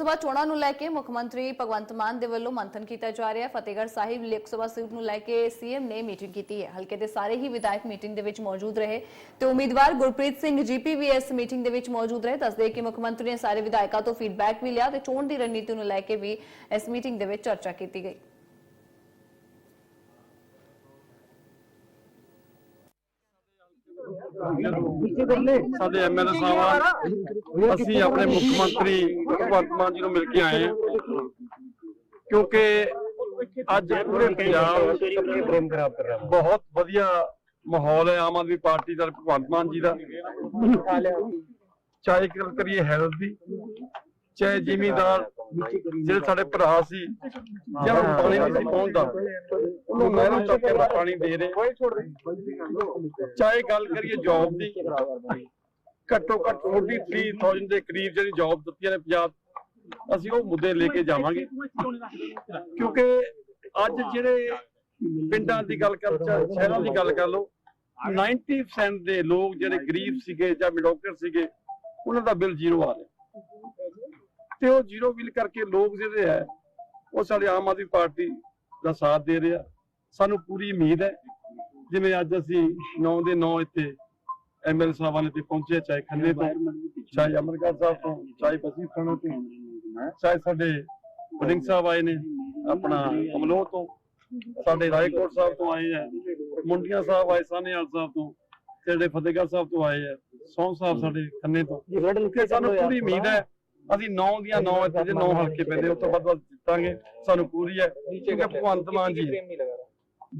ਸਭਾ ਚੋਣਾਂ ਨੂੰ ਲੈ ਕੇ ਮੁੱਖ ਮੰਤਰੀ ਭਗਵੰਤ ਮਾਨ ਦੇ ਵੱਲੋਂ ਮੰਥਨ ਕੀਤਾ ਜਾ ਰਿਹਾ ਹੈ। ਫਤਿਹਗੜ੍ਹ ਸਾਹਿਬ ਲੋਕ ਸਭਾ ਸੀਟ ਨੂੰ ਲੈ ਕੇ ਸੀਐਮ ਨੇ ਮੀਟਿੰਗ ਕੀਤੀ ਹੈ। ਹਲਕੇ ਦੇ ਸਾਰੇ ਹੀ ਵਿਧਾਇਕ ਮੀਟਿੰਗ ਦੇ ਵਿੱਚ ਮੌਜੂਦ ਰਹੇ ਤੇ ਉਮੀਦਵਾਰ ਗੁਰਪ੍ਰੀਤ ਸਿੰਘ ਜੀਪੀ ਵੀ ਇਸ ਮੀਟਿੰਗ ਦੇ ਵਿੱਚ ਮੌਜੂਦ ਰਹੇ। ਦੱਸਦੇ ਕਿ ਮੁੱਖ ਮੰਤਰੀ ਨੇ ਸਾਰੇ ਵਿਧਾਇਕਾਂ ਤੋਂ ਫੀਡਬੈਕ ਵੀ ਲਿਆ ਤੇ ਚੋਣ ਦੀ ਰਣਨੀਤੀ ਨੂੰ ਲੈ ਕੇ ਵੀ ਇਸ ਮੀਟਿੰਗ ਦੇ ਵਿੱਚ ਚਰਚਾ ਕੀਤੀ ਗਈ। ਸਾਡੇ ਐਮਐਲਏ ਸਾਹਿਬਾਨ, ਅਸੀਂ ਆਪਣੇ ਮੁੱਖ ਮੰਤਰੀ ਭਗਵੰਤ ਮਾਨ ਜੀ ਨੂੰ ਮਿਲ ਕੇ ਆਏ ਹਾਂ। ਕਿਉਂਕਿ ਅੱਜ ਪੂਰੇ ਪੰਜਾਬ ਬਹੁਤ ਵਧੀਆ ਮਾਹੌਲ ਹੈ, ਆਮ ਆਦਮੀ ਪਾਰਟੀ ਦਾ, ਭਗਵੰਤ ਮਾਨ ਜੀ ਦਾ। ਚਾਹੇ ਗੱਲ ਕਰੀਏ ਹੈਲਥ ਦੀ, ਚਾਹੇ ਜ਼ਿਮੀਦਾਰ ਜਿਹੜੇ ਸਾਡੇ ਭਰਾ ਸੀ ਨੂੰ ਪਾਣੀ ਨਹੀਂ ਸੀ ਪਹੁੰਚਦਾ ਉਹਨੂੰ ਨਹਿਰੋਂ ਚੱਕ ਕੇ ਪਾਣੀ ਦੇ ਰਹੇ। ਚਾਹੇ ਗੱਲ ਕਰੀਏ ਜੌਬ ਦੀ ਘੱਟੋ ਘੱਟ 43000 ਦੇ ਕਰੀਬ ਜਿਹੜੀ ਜੌਬ ਦਿੱਤੀਆਂ ਨੇ ਪੰਜਾਬ ਅਸੀਂ ਉਹ ਮੁੱਦੇ ਲੈ ਕੇ ਜਾਵਾਂਗੇ। ਕਿਉਂਕਿ ਅੱਜ ਜਿਹੜੇ ਪਿੰਡਾਂ ਦੀ ਗੱਲ ਕਰ ਸ਼ਹਿਰਾਂ ਦੀ ਗੱਲ ਕਰ ਲਓ 90% ਦੇ ਲੋਕ ਜਿਹੜੇ ਗਰੀਬ ਸੀਗੇ ਜਾਂ ਮਿਡੋਕਰ ਸੀਗੇ ਉਹਨਾਂ ਦਾ ਬਿੱਲ ਜ਼ੀਰੋ ਆ ਰਿਹਾ। ਤੇ ਉਹ ਜ਼ੀਰੋ ਬਿੱਲ ਕਰਕੇ ਲੋਕ ਜਿਹੜੇ ਹੈ ਉਹ ਸਾਡੇ ਆਮ ਆਦਮੀ ਪਾਰਟੀ ਦਾ ਸਾਥ ਦੇ ਰਿਹਾ। ਸਾਨੂੰ ਪੂਰੀ ਉਮੀਦ ਹੈ ਜਿਵੇਂ ਅੱਜ ਅਸੀਂ 9 ਦੇ 9 ਇੱਥੇ ਐਮਐਲ ਸਾਹਿਬਾਨ ਇੱਥੇ ਪਹੁੰਚੇ ਚਾਹੇ ਖੰਨੇ ਤੋਂ ਚਾਹੇ ਅਮਰਗੜ੍ਹ ਸਾਹਿਬ ਤੋਂ ਚਾਹੇ ਬਸੀ ਖਾਣਾ ਤੋਂ ਚਾਹੇ ਸਾਡੇ ਵਡਿੰਗ ਸਾਹਿਬ ਆਏ ਨੇ ਆਪਣਾ ਅਮਲੋਹ ਤੋਂ ਸਾਡੇ ਰਾਏਕੋਟ ਸਾਹਿਬ ਤੋਂ ਆਏ ਆ ਮੁੰਡੀਆਂ ਸਾਹਿਬ ਆਏ ਸਾਨੇਵਾਲ ਸਾਹਿਬ ਤੋਂ ਤੇ ਜਿਹੜੇ ਫਤਿਹਗੜ੍ਹ ਸਾਹਿਬ ਤੋਂ ਆਏ ਆ ਸੌਂ ਸਾਹਿਬ ਸਾਡੇ ਖੰਨੇ ਤੋਂ। ਸਾਨੂੰ ਪੂਰੀ ਉਮੀਦ ਹੈ ਅਸੀਂ 9 ਦੀਆਂ 9 ਇੱਥੇ ਦੇ 9 ਹਲਕੇ ਪੈਂਦੇ ਉਸ ਤੋਂ ਵੱਧ ਵੱਧ ਜਿੱਤਾਂਗੇ ਸਾਨੂੰ ਪੂਰੀ ਹੈ ਕਿਉਂਕਿ ਭਗਵੰਤ ਮਾਨ ਜੀ।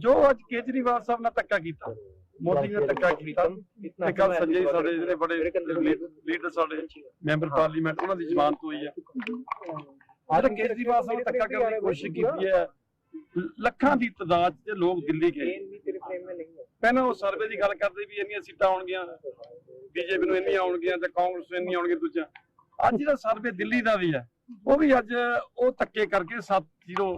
ਜੋ ਅੱਜ ਕੇਜਰੀਵਾਲ ਸਾਹਿਬ ਨਾਲ ਧੱਕਾ ਕੀਤਾ ਮੋਦੀ ਨੇ ਧੱਕਾ ਕੀਤਾ ਤੇ ਕੱਲ ਸੰਜੇ ਸਾਡੇ ਜਿਹੜੇ ਬੜੇ ਲੀਡਰ ਸਾਡੇ ਮੈਂਬਰ ਪਾਰਲੀਮੈਂਟ ਉਹਨਾਂ ਦੀ ਜ਼ਮਾਨਤ ਹੋਈ ਹੈ। ਅੱਜ ਕੇਜਰੀਵਾਲ ਸਾਹਿਬ ਨੇ ਧੱਕਾ ਕਰਨ ਦੀ ਕੋਸ਼ਿਸ਼ ਕੀਤੀ ਹੈ। ਲੱਖਾਂ ਦੀ ਤਾਦਾਦ 'ਚ ਲੋਕ ਦਿੱਲੀ ਗਏ। ਪਹਿਲਾਂ ਉਹ ਸਰਵੇ ਦੀ ਗੱਲ ਕਰਦੇ ਵੀ ਇੰਨੀਆਂ ਸੀਟਾਂ ਆਉਣਗੀਆਂ ਬੀਜੇਪੀ ਨੂੰ ਇੰਨੀਆਂ ਆਉਣਗੀਆਂ ਤੇ ਕਾਂਗਰਸ ਨੂੰ ਇੰਨੀਆਂ ਆਉਣਗੀਆਂ ਦੂਜਾ ਅੱਜ ਜਿਹੜਾ ਸਰਵੇ ਦਿੱਲੀ ਦਾ ਵੀ ਹੈ। ਉਹ ਵੀ ਅੱਜ ਉਹ ਧੱਕੇ ਕਰਕੇ 7-0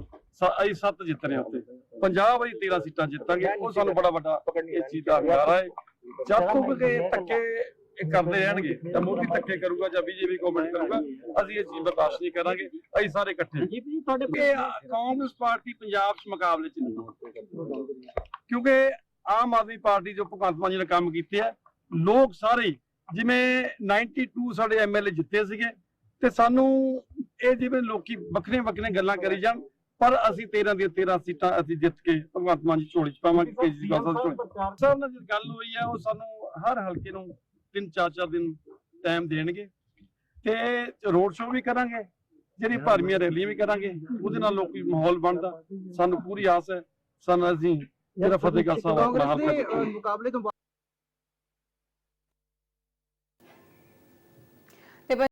ਅਸੀਂ 7 ਜਿੱਤ ਰਹੇ ਹਾਂ ਉੱਥੇ। ਪੰਜਾਬ ਅਸੀਂ 13 ਸੀਟਾਂ ਜਿੱਤਾਂਗੇ। ਉਹ ਸਾਨੂੰ ਬੜਾ ਵੱਡਾ ਇਸ ਚੀਜ਼ ਦਾ ਹੰਗਾਰਾ ਹੈ। ਜਦ ਤੱਕ ਇਹ ਧੱਕੇ ਇਹ ਕਰਦੇ ਰਹਿਣਗੇ ਜਾਂ ਮੋਦੀ ਧੱਕੇ ਕਰੂਗਾ ਜਾਂ ਬੀਜੇਪੀ ਗਵਰਨਮੈਂਟ ਕਰੂਗਾ ਅਸੀਂ ਇਹ ਚੀਜ਼ ਬਰਦਾਸ਼ਤ ਨਹੀਂ ਕਰਾਂਗੇ। ਅਸੀਂ ਸਾਰੇ ਇਕੱਠੇ ਜੀ ਤੁਹਾਡੇ ਕਾਂਗਰਸ ਪਾਰਟੀ ਪੰਜਾਬ 'ਚ ਮੁਕਾਬਲੇ 'ਚ ਨਹੀਂ। ਕਿਉਂਕਿ ਆਮ ਆਦਮੀ ਪਾਰਟੀ ਜੋ ਭਗਵੰਤ ਮਾਨ ਜੀ ਨੇ ਕੰਮ ਕੀਤੇ ਆ। ਲੋਕ ਸਾਰੇ ਜਿਵੇਂ 92 ਸਾਡੇ ਐਮਐਲਏ ਜਿੱਤੇ ਸੀਗੇ ਤੇ ਸਾਨੂੰ ਇਹ ਜਿਵੇਂ ਲੋਕੀ ਵੱਖਰੇ ਵੱਖਰੇ ਗੱਲਾਂ ਕਰੀ ਜਾਣ ਪਰ ਅਸੀਂ 13 ਦੀਆਂ 13 ਸੀਟਾਂ ਅਸੀਂ ਜਿੱਤ ਕੇ ਭਗਵੰਤ ਮਾਨ ਜੀ ਝੋਲੀ ਚ ਪਾਵਾਂਗੇ ਝੋਲੀ। ਸਾਹਿਬ ਨਾਲ ਜਿਹੜੀ ਗੱਲ ਹੋਈ ਹੈ ਉਹ ਸਾਨੂੰ ਹਰ ਹਲਕੇ ਨੂੰ ਤਿੰਨ ਚਾਰ ਚਾਰ ਦਿਨ ਟਾਈਮ ਦੇਣਗੇ ਤੇ ਰੋਡ ਸ਼ੋਅ ਵੀ ਕਰਾਂਗੇ ਜਿਹੜੀ ਭਰਮੀਆਂ ਰੈਲੀਆਂ ਵੀ ਕਰਾਂਗੇ ਉਹਦੇ ਨਾਲ ਲੋਕੀ ਮਾਹੌਲ ਬਣਦਾ ਸਾਨੂੰ ਪੂਰੀ ਆਸ ਹੈ ਸਾਨੂੰ ਅਸੀਂ ਜਿਹੜਾ ਫਤਿਹਗੜ੍ਹ ਸਾਹਿਬ ਦੇ ਮੁਕਾਬਲੇ ਤੋਂ